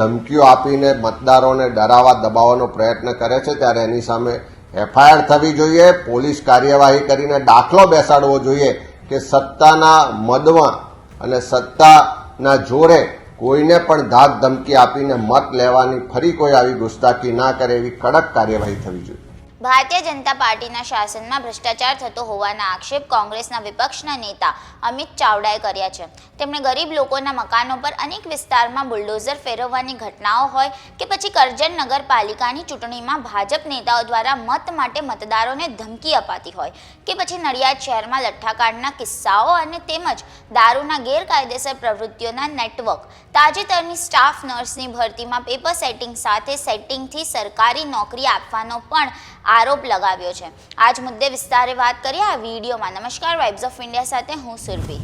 ધમકીઓ આપીને મતદારોને ડરાવવા, દબાવવાનો પ્રયત્ન કરે છે ત્યારે એની સામે એફઆઈઆર થવી જોઈએ. પોલીસ કાર્યવાહી કરીને દાખલો બેસાડવો જોઈએ કે સત્તાના મદમાં અને સત્તાના જોરે કોઈને પણ ધાક ધમકી આપીને મત લેવાની ફરી કોઈ આવી ગુસ્તાખી ના કરે એવી કડક કાર્યવાહી થવી જોઈએ. ભારતીય જનતા પાર્ટીના શાસનમાં ભ્રષ્ટાચાર થતો હોવાના આક્ષેપ કોંગ્રેસના વિપક્ષના નેતા અમિત ચાવડાએ કર્યા છે. તેમણે ગરીબ લોકોના મકાનો પર અનેક વિસ્તારમાં બુલડોઝર ફેરવવાની ઘટનાઓ હોય કે પછી કરજણ નગરપાલિકાની ચૂંટણીમાં ભાજપ નેતાઓ દ્વારા મત માટે મતદારોને ધમકી અપાતી હોય કે પછી નડિયાદ શહેરમાં લઠ્ઠાકાંડના કિસ્સાઓ અને તેમજ દારૂના ગેરકાયદેસર પ્રવૃત્તિઓના નેટવર્ક, તાજેતરની સ્ટાફ નર્સની ભરતીમાં પેપર સેટિંગ સાથે સેટિંગથી સરકારી નોકરી આપવાનો પણ આરોપ લગાવ્યો છે. આજ મુદ્દે વિસ્તારે વાત કરીએ આ વિડીયોમાં. નમસ્કાર વાઇબ્સ ઓફ ઇન્ડિયા સાથે હું સુરભી.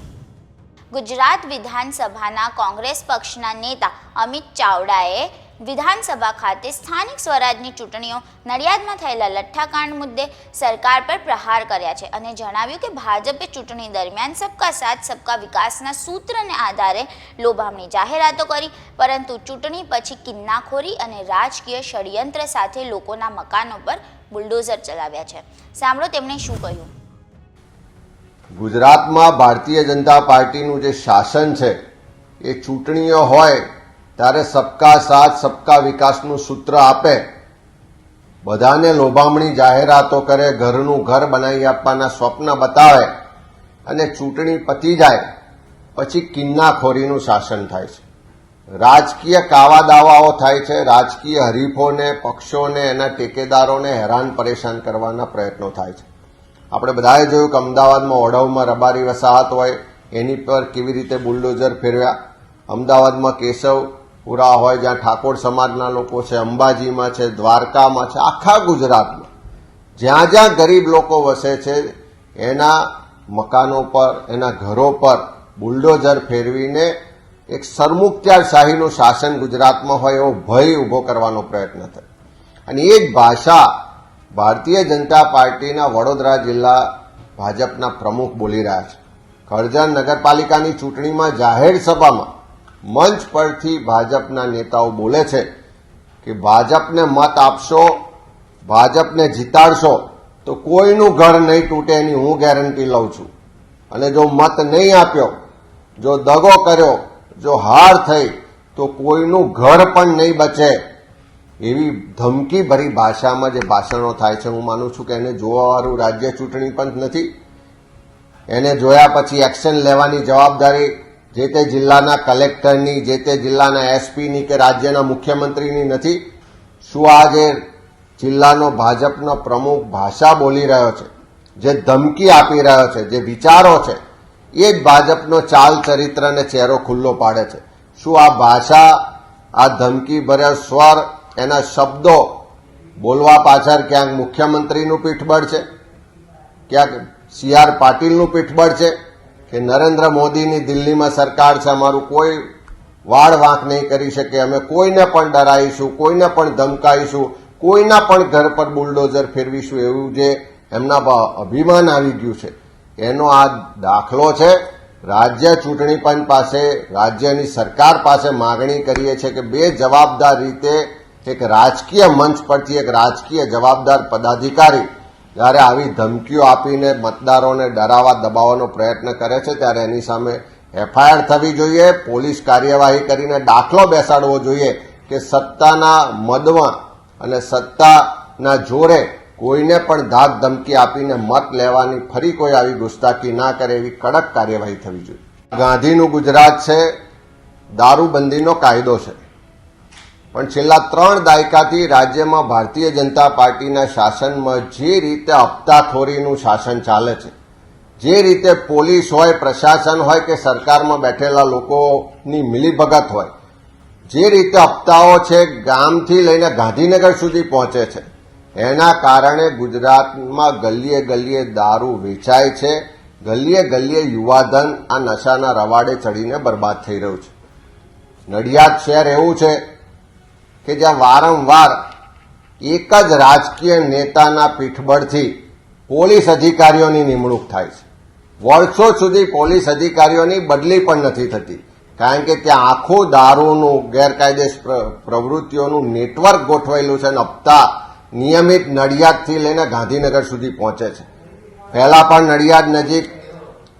ગુજરાત વિધાનસભાના કોંગ્રેસ પક્ષના નેતા અમિત ચાવડાએ વિધાનસભા ખાતે સ્થાનિક સ્વરાજની ચૂંટણીઓ નડિયાદમાં થયેલા લઠ્ઠાકાંડ મુદ્દે સરકાર પર પ્રહાર કર્યા છે અને જણાવ્યું કે ભાજપે ચૂંટણી દરમિયાન સબકા સાથ, સબકા વિકાસના સૂત્રને આધારે લોભામણી જાહેરાતો કરી, પરંતુ ચૂંટણી પછી કિન્નાખોરી અને રાજકીય ષડયંત્ર સાથે લોકોના મકાનો પર બુલડોઝર ચલાવ્યા છે. સાંભળો તેમણે શું કહ્યું. ગુજરાતમાં ભારતીય જનતા પાર્ટીનું જે શાસન છે, એ ચૂંટણીઓ હોય, ત્યારે સબકા સાથ, સબકા વિકાસનું સૂત્ર આપે. બધાને લોભામણી જાહેરાતો કરે, ઘરનું ઘર બનાવી આપવાના સ્વપ્ન બતાવે. અને ચૂંટણી પતી જાય, પછી કિન્નાખોરીનું શાસન થાય છે. રાજકીય કાવા દાવાઓ થાય છે. રાજકીય હરીફોને, પક્ષોને, એના ટેકેદારોને હેરાન પરેશાન કરવાના પ્રયત્નો થાય છે. આપણે બધાએ જોયું કે અમદાવાદમાં ઓઢવમાં રબારી વસાહત હોય, એની પર કેવી રીતે બુલડોઝર ફેરવ્યા? અમદાવાદમાં કેશવપુરા હોય, જ્યાં ઠાકોર સમાજના લોકો છે, અંબાજીમાં છે, દ્વારકામાં છે, આખા ગુજરાતમાં. જ્યાં જ્યાં ગરીબ લોકો વસે છે, એના મકાનો પર, એના ઘરો પર બુલડોઝર ફેરવીને એક સરમુખત્યારશાહીનું શાસન ગુજરાતમાં હોય એવો ભય ઊભો કરવાનો પ્રયત્ન થયો. અને એ જ ભાષા ભારતીય જનતા પાર્ટીના વડોદરા જિલ્લા ભાજપના પ્રમુખ બોલી રહ્યા છે. કરજણ નગરપાલિકાની ચૂંટણીમાં જાહેર સભામાં મંચ પરથી ભાજપના નેતાઓ બોલે છે કે ભાજપને મત આપશો, ભાજપને જીતાડશો, તો કોઈનું ઘર નહીં તૂટે એની હું ગેરંટી લઉં છું. અને જો મત નહીં આપ્યો, જો દગો કર્યો જો હાર થઈ, તો કોઈનું ઘર પણ નહીં બચે. એવી ધમકી ભરી ભાષામાં જે ભાષણો થાય છે, હું માનું છું કે એને જોવાવાળું રાજ્ય ચૂંટણી પંચ નથી. એને જોયા પછી એક્શન લેવાની જવાબદારી જે તે જિલ્લાના કલેક્ટરની, જે તે જિલ્લાના એસપીની કે રાજ્યના મુખ્યમંત્રીની નથી. શું આજે જિલ્લાનો ભાજપનો પ્રમુખ ભાષા બોલી રહ્યો છે, જે ધમકી આપી રહ્યો છે, જે વિચારો છે? એ જ ભાજપનો ચાલ ચરિત્ર અને ચહેરો ખુલ્લો પાડે છે. શું આ ભાષા, આ ધમકી ભર્યા સ્વર, એના શબ્દો બોલવા પાછળ ક્યાંક મુખ્યમંત્રીનું પીઠબળ છે? ક્યાંક સી આર પાટીલનું પીઠબળ છે? કે નરેન્દ્ર મોદીની દિલ્હીમાં સરકાર છે? અમારું કોઈ વાળ વાંક નહીં કરી શકે. અમે કોઈને પણ ડરાઈશું, કોઈને પણ ધમકાઈશું, કોઈના પણ ઘર પર બુલડોઝર ફેરવીશું એવું જે એમના અભિમાન આવી ગયું છે. એનો આ દાખલો છે. રાજ્ય ચૂંટણી પંચ પાસે, રાજ્યની સરકાર પાસે માગણી કરીએ છીએ કે બે જવાબદાર રીતે એક રાજકીય મંચ પરથી એક રાજકીય જવાબદાર પદાધિકારી જ્યારે આવી ધમકીઓ આપીને મતદારોને ડરાવવા, દબાવવાનો પ્રયત્ન કરે છે, ત્યારે એની સામે એફઆઈઆર થવી જોઈએ, પોલીસ કાર્યવાહી કરીને દાખલો બેસાડવો જોઈએ કે સત્તાના મદમાં અને સત્તાના જોરે કોઈને પણ ધાક ધમકી આપીને મત લેવાની ફરી કોઈ આવી ગુસ્તાખી ના કરે એવી કડક કાર્યવાહી થવી જોઈએ. ગાંધીનું ગુજરાત છે, દારૂબંધીનો કાયદો છે. પણ છેલ્લા ત્રણ દાયકાથી રાજ્યમાં ભારતીય જનતા પાર્ટીના શાસનમાં જે રીતે હપ્તાખોરીનું શાસન ચાલે છે, જે રીતે પોલીસ હોય, પ્રશાસન હોય કે સરકારમાં બેઠેલા લોકોની મિલીભગત હોય, જે રીતે હપ્તાઓ છે ગામથી લઈને ગાંધીનગર સુધી પહોંચે છે એના કારણે ગુજરાતમાં ગલીએ ગલીએ દારૂ વેચાય છે, ગલીએ ગલીએ યુવાધન આ નશાના રવાડે ચડીને બરબાદ થઈ રહ્યું છે. નડિયાદ શહેર એવું છે કે જ્યાં વારંવાર એક જ રાજકીય નેતાના પીઠબળથી પોલીસ અધિકારીઓની નિમણૂક થાય છે. વર્ષો સુધી પોલીસ અધિકારીઓની બદલી પણ નથી થતી, કારણ કે ત્યાં આખું દારૂનું ગેરકાયદેસ પ્રવૃત્તિઓનું નેટવર્ક ગોઠવાયેલું છે અને હપ્તા નિયમિત નડિયાદથી લઈને ગાંધીનગર સુધી પહોંચે છે. પહેલા પણ નડિયાદ નજીક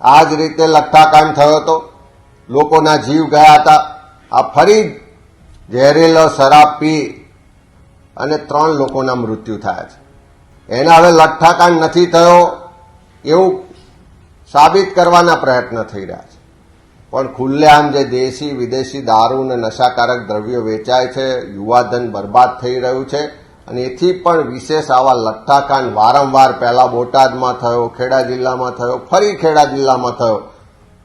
આ જ રીતે લઠ્ઠાકાંડ થયો હતો. લોકોના જીવ ગયા હતા. આ ફરી ઝેરીલો, શરાબ પી અને ત્રણ લોકોના મૃત્યુ થયા છે. એના હવે લઠ્ઠાકાંડ નથી થયો એવું સાબિત કરવાના પ્રયત્ન થઈ રહ્યા છે. પણ ખુલ્લેઆમ જે દેશી વિદેશી દારૂ અને નશાકારક દ્રવ્યો વેચાય છે, યુવાધન બરબાદ થઈ રહ્યું છે અને એથી પણ વિશેષ આવા લઠ્ઠાકાંડ વારંવાર પહેલા બોટાદમાં થયો, ખેડા જિલ્લામાં થયો, ફરી ખેડા જિલ્લામાં થયો.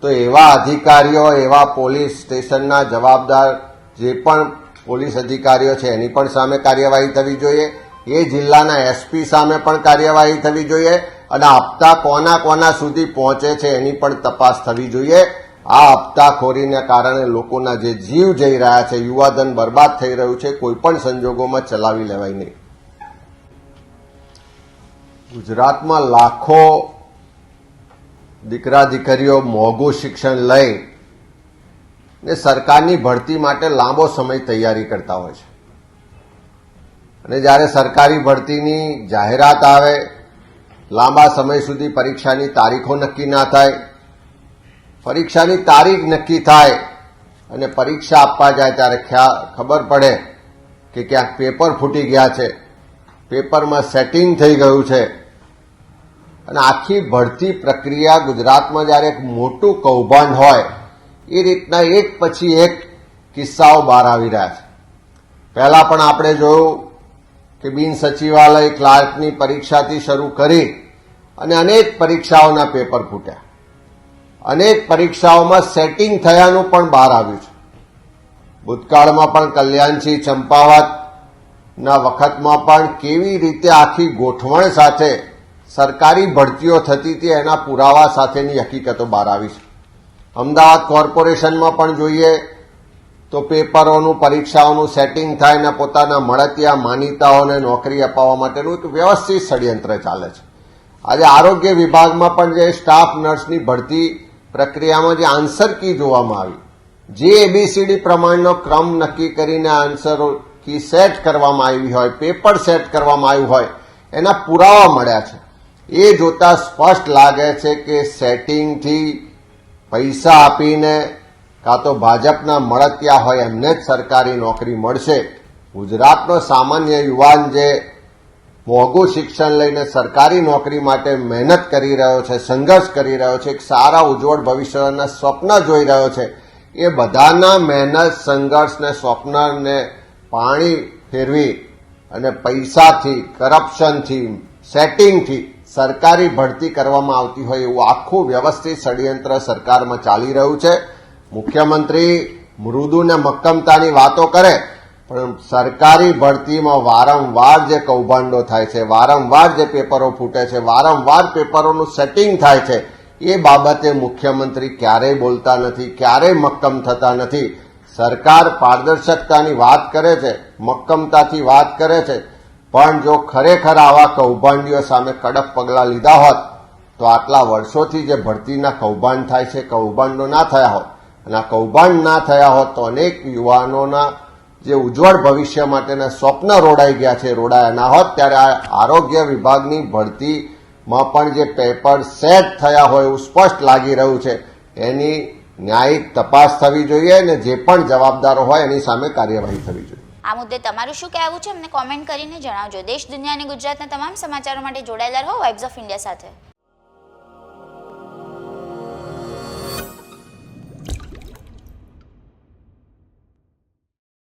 તો એવા અધિકારીઓ, એવા પોલીસ સ્ટેશનના જવાબદાર જે પણ પોલીસ અધિકારીઓ છે, એની પણ સામે કાર્યવાહી થવી જોઈએ. એ જિલ્લાના એસપી સામે પણ કાર્યવાહી થવી જોઈએ. અને હપ્તા કોના કોના સુધી પહોંચે છે, એની પણ તપાસ થવી જોઈએ. આ હપ્તાખોરીને કારણે લોકોના જે જીવ જઈ રહ્યા છે, યુવાધન બરબાદ થઈ રહ્યું છે, કોઈ પણ સંજોગોમાં ચલાવી લેવાય નહીં. ગુજરાતમાં લાખો દીકરા દીકરીઓ મોંઘું શિક્ષણ લઈ ને સરકારની ભરતી માટે લાંબો સમય તૈયારી કરતા હોય છે. અને જ્યારે સરકારી ભરતીની જાહેરાત આવે, લાંબા સમય સુધી પરીક્ષાની તારીખો નક્કી ના થાય પરીક્ષાની તારીખ નક્કી થાય અને પરીક્ષા આપવા જાય ત્યારે ખબર પડે કે ક્યાંક પેપર ફૂટી ગયા છે. પેપરમાં સેટિંગ થઈ ગયું છે. અને આખી ભરતી પ્રક્રિયા ગુજરાતમાં જ્યારે એક મોટું કૌભાંડ હોય, એ રીતના એક પછી એક કિસ્સાઓ બહાર આવી રહ્યા છે. પહેલા પણ આપણે જોયું કે બિન સચિવાલય ક્લાર્કની પરીક્ષાથી શરૂ કરી અને અનેક પરીક્ષાઓના પેપર ફૂટ્યા. અનેક પરીક્ષાઓમાં સેટિંગ થયાનું પણ બહાર આવ્યું છે. ભૂતકાળમાં પણ કલ્યાણસિંહ ચંપાવતના વખતમાં પણ કેવી રીતે આખી ગોઠવણ સાથે સરકારી ભરતીઓ થતી હતી એના પુરાવા સાથેની હકીકતો બહાર આવી છે. અમદાવાદ કોર્પોરેશનમાં પણ જોઈએ તો પેપરોનું, પરીક્ષાઓનું સેટિંગ થાય ને પોતાના મળતિયા માનીતાઓને નોકરી અપાવવા માટેનું એક વ્યવસ્થિત ષડયંત્ર ચાલે છે. આજે આરોગ્ય વિભાગમાં પણ જે સ્ટાફ નર્સની ભરતી પ્રક્રિયામાં જે આન્સર કી જોવામાં આવી, જે એબીસીડી પ્રમાણનો ક્રમ નક્કી કરીને આન્સરો કી સેટ કરવામાં આવી હોય, પેપર સેટ કરવામાં આવ્યું હોય, એના પુરાવા મળ્યા છે. એ જોતા સ્પષ્ટ લાગે છે કે સેટિંગથી પૈસા આપીને કાં તો ભાજપના મળતિયા હોય, એમને જ સરકારી નોકરી મળશે. ગુજરાતનો સામાન્ય યુવાન જે મોંઘું શિક્ષણ લઈને સરકારી નોકરી માટે મહેનત કરી રહ્યો છે, સંઘર્ષ કરી રહ્યો છે, એક સારા ઉજ્જવળ ભવિષ્યના સ્વપ્ન જોઈ રહ્યો છે. એ બધાના મહેનત સંઘર્ષને સ્વપ્નને પાણી ફેરવી અને પૈસાથી, કરપ્શનથી, સેટિંગથી સરકારી ભરતી કરવામાં આવતી હોય એવું આખું વ્યવસ્થિત ષડયંત્ર સરકારમાં ચાલી રહ્યું છે. મુખ્યમંત્રી મૃદુ ને મક્કમતાની વાતો કરે પણ સરકારી ભરતીમાં વારંવાર જે કૌભાંડો થાય છે, વારંવાર જે પેપરો ફૂટે છે, વારંવાર પેપરોનું સેટિંગ થાય છે, એ બાબતે મુખ્યમંત્રી ક્યારેય બોલતા નથી, ક્યારેય મક્કમ થતા નથી. સરકાર પારદર્શકતાની વાત કરે છે, મક્કમતાથી વાત કરે છે, પણ જો ખરેખર આવા કૌભાંડીઓ સામે કડક પગલાં લીધા હોત, તો આટલા વર્ષોથી જે ભરતીના કૌભાંડ થાય છે, કૌભાંડો ના થયા હોત. અને આ કૌભાંડ ના થયા હોત તો અનેક યુવાનોના જે ઉજ્જવળ ભવિષ્ય માટેના સ્વપ્ન રોડાઈ ગયા છે, રોડાયા ના હોત, ત્યારે આ આરોગ્ય વિભાગની ભરતીમાં પણ જે પેપર સેટ થયા હોય એવું સ્પષ્ટ લાગી રહ્યું છે. એની ન્યાયિક તપાસ થવી જોઈએ અને જે પણ જવાબદારો હોય એની સામે કાર્યવાહી થવી જોઈએ. આ મુદ્દે તમારું શું કહેવું છે? અમને કોમેન્ટ કરીને જણાવજો. દેશ, દુનિયા અને ગુજરાતના તમામ સમાચારો માટે જોડાયેલા રહો. વાઇબ્સ ઓફ ઇન્ડિયા સાથે.